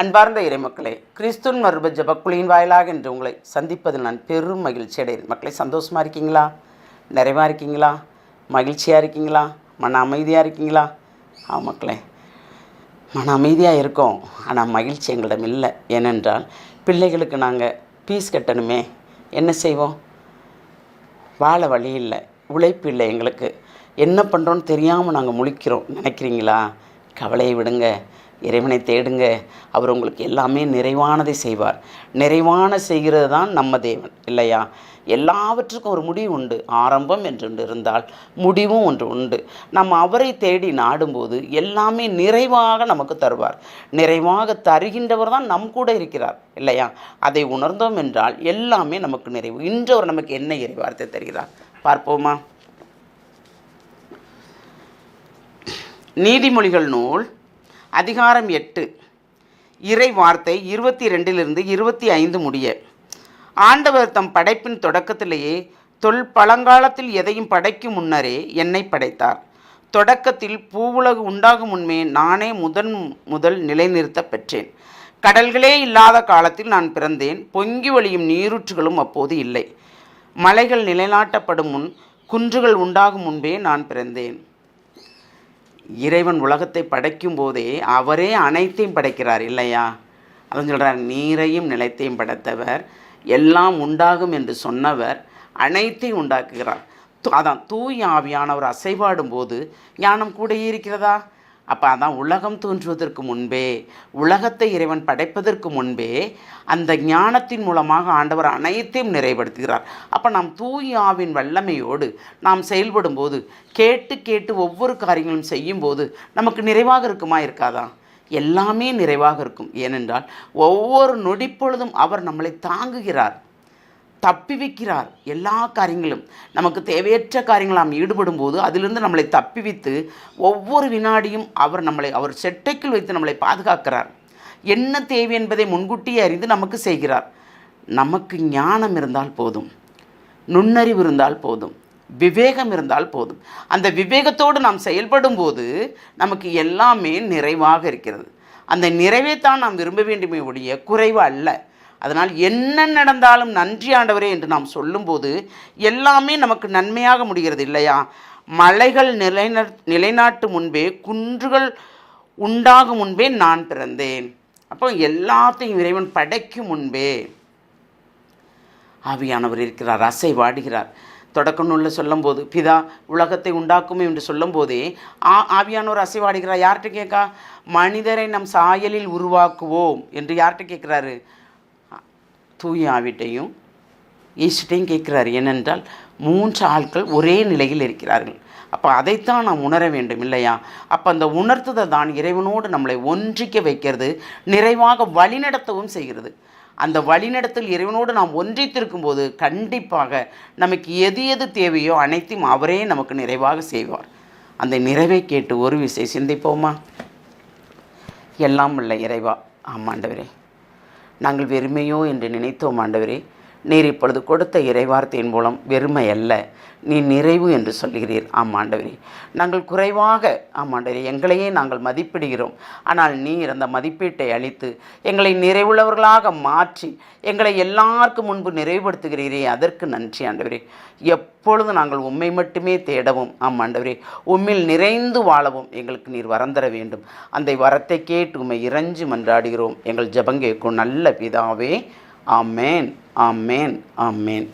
அன்பார்ந்த இறைமக்களே கிறிஸ்துவின் மறுப ஜபக்குழியின் வாயிலாக என்று உங்களை சந்திப்பதில் நான் பெரும் மகிழ்ச்சி அடைகிறேன். மக்களை சந்தோஷமாக இருக்கீங்களா? நிறைவாக இருக்கீங்களா? மகிழ்ச்சியாக இருக்கீங்களா? மன அமைதியாக இருக்கீங்களா? ஆ மக்களே மன அமைதியாக இருக்கோம். ஆனால் மகிழ்ச்சி எங்களிடம் இல்லை. ஏனென்றால் பிள்ளைகளுக்கு நாங்கள் பீஸ் கட்டணுமே. என்ன செய்வோம்? வாழ வழி இல்லை. உழைப்பு இல்லை எங்களுக்கு. என்ன பண்ணுறோன்னு தெரியாமல் நாங்கள் முழிக்கிறோம். நினைக்கிறீங்களா? கவலையை விடுங்க இறைவனை தேடுங்க. அவர் உங்களுக்கு எல்லாமே நிறைவானதை செய்வார். நிறைவான செய்கிறது தான் நம்ம தேவன் இல்லையா? எல்லாவற்றுக்கும் ஒரு முடிவு உண்டு. ஆரம்பம் என்று ஒன்று இருந்தால் முடிவும் ஒன்று உண்டு. நம்ம அவரை தேடி நாடும்போது எல்லாமே நிறைவாக நமக்கு தருவார். நிறைவாக தருகின்றவர் தான் நம் கூட இருக்கிறார் இல்லையா? அதை உணர்ந்தோம் என்றால் எல்லாமே நமக்கு நிறைவு. இன்றவர் நமக்கு என்ன இறைவார்த்தை தருகிறார்? பார்ப்போமா? நீதிமொழிகள் நூல் அதிகாரம் எட்டு. இறை வார்த்தை இருபத்தி ரெண்டிலிருந்து இருபத்தி ஐந்து முடிய. ஆண்டவர் தம் படைப்பின் தொடக்கத்திலேயே தொல் பழங்காலத்தில் எதையும் படைக்கும் முன்னரே என்னை படைத்தார். தொடக்கத்தில் பூவுலகு உண்டாகும் முன்மே நானே முதன் முதல் நிலைநிறுத்த பெற்றேன். கடல்களே இல்லாத காலத்தில் நான் பிறந்தேன். பொங்கி வழியும் நீரூற்றுகளும் அப்போது இல்லை. மலைகள் நிலைநாட்டப்படும் முன் குன்றுகள் உண்டாகும் முன்பே நான் பிறந்தேன். இறைவன் உலகத்தை படைக்கும் போதே அவரே அனைத்தையும் படைக்கிறார் இல்லையா? அதான் சொல்கிறார் நீரையும் நிலத்தையும் படைத்தவர் எல்லாம் உண்டாகும் என்று சொன்னவர் அனைத்தையும் உண்டாக்குகிறார். அதான் தூய் ஆவியானவர் அசைவாடும் போது ஞானம் கூட இருக்கிறதா? அப்போ அதான் உலகம் தோன்றுவதற்கு முன்பே உலகத்தை இறைவன் படைப்பதற்கு முன்பே அந்த ஞானத்தின் மூலமாக ஆண்டவர் அனைத்தையும் நிறைவேற்றுகிறார் அப்போ நாம் தூயாவின் ஆவின் வல்லமையோடு நாம் செயல்படும் போது கேட்டு கேட்டு ஒவ்வொரு காரியங்களும் செய்யும்போது நமக்கு நிறைவாக இருக்குமா இருக்காதா? எல்லாமே நிறைவாக இருக்கும். ஏனென்றால் ஒவ்வொரு நொடிப்பொழுதும் அவர் நம்மளை தாங்குகிறார். தப்பி வைக்கிறார். எல்லா காரியங்களும். நமக்கு தேவையற்ற காரியங்கள் நாம் ஈடுபடும் போது அதிலிருந்து நம்மளை தப்பி வைத்து ஒவ்வொரு வினாடியும் அவர் நம்மளை அவர் செட்டைக்குள் வைத்து நம்மளை பாதுகாக்கிறார். என்ன தேவை என்பதை முன்கூட்டியே அறிந்து நமக்கு செய்கிறார். நமக்கு ஞானம் இருந்தால் போதும். நுண்ணறிவு இருந்தால் போதும். விவேகம் இருந்தால் போதும். அந்த விவேகத்தோடு நாம் செயல்படும் போது நமக்கு எல்லாமே நிறைவாக இருக்கிறது. அந்த நிறைவை தான் நாம் விரும்ப வேண்டுமே ஒழிய குறைவு அல்ல. அதனால் என்ன நடந்தாலும் நன்றி ஆண்டவரே என்று நாம் சொல்லும்போது எல்லாமே நமக்கு நன்மையாக முடிகிறது இல்லையா? மலைகள் நிலைநா நிலைநாட்டு முன்பே குன்றுகள் உண்டாகும் முன்பே நான் பிறந்தேன். அப்போ எல்லாத்தையும் இறைவன் படைக்கும் முன்பே ஆவியானவர் இருக்கிறார் அசை வாடுகிறார். தொடக்க நூலில் சொல்லும்போது பிதா உலகத்தை உண்டாக்குமே என்று சொல்லும்போதே ஆ ஆவியானவர் அசைவாடுகிறார் யார்கிட்ட கேட்கா? மனிதரை நம் சாயலில் உருவாக்குவோம் என்று யார்கிட்ட கேட்குறாரு? தூய ஆவிட்டையும் ஈஸ்டையும் கேட்குறாரு. ஏனென்றால் மூன்று ஆட்கள் ஒரே நிலையில் இருக்கிறார்கள். அப்போ அதைத்தான் நாம் உணர வேண்டும் இல்லையா? அப்போ அந்த உணர்த்துதை தான் இறைவனோடு நம்மளை ஒன்றிக்க வைக்கிறது நிறைவாக வழிநடத்தவும் செய்கிறது. அந்த வழிநடத்தல் இறைவனோடு நாம் ஒன்றித்திருக்கும் போது கண்டிப்பாக நமக்கு எது எது தேவையோ அனைத்தையும் அவரே நமக்கு நிறைவாக செய்வார். அந்த நிறைவை கேட்டு ஒரு விசை சிந்திப்போமா? எல்லாம் உள்ள இறைவா. ஆமாண்டவரே நாங்கள் வெறுமையோ என்று நினைத்தோம் ஆண்டவரே. நீர் இப்பொழுது கொடுத்த இறைவார்த்தையின் மூலம் வெறுமை அல்ல. நீ நிறைவு என்று சொல்கிறீர் ஆம் நாங்கள் குறைவாக ஆமாண்டவரே எங்களையே நாங்கள் மதிப்பிடுகிறோம். ஆனால் நீர் அந்த மதிப்பீட்டை அளித்து எங்களை நிறைவுள்ளவர்களாக மாற்றி எங்களை எல்லாருக்கும் முன்பு நிறைவுபடுத்துகிறீரே அதற்கு நன்றி ஆண்டவரே. எப்பொழுது நாங்கள் உம்மை மட்டுமே தேடவும் ஆம் உம்மில் நிறைந்து வாழவும் எங்களுக்கு நீர் வரம் தர வேண்டும். அந்த வரத்தை கேட்டு உண்மை இறைஞ்சு மன்றாடுகிறோம் எங்கள் ஜபங்கேக்கும் நல்ல பிதாவே ஆமேன். ஆமேன் ஆமேன்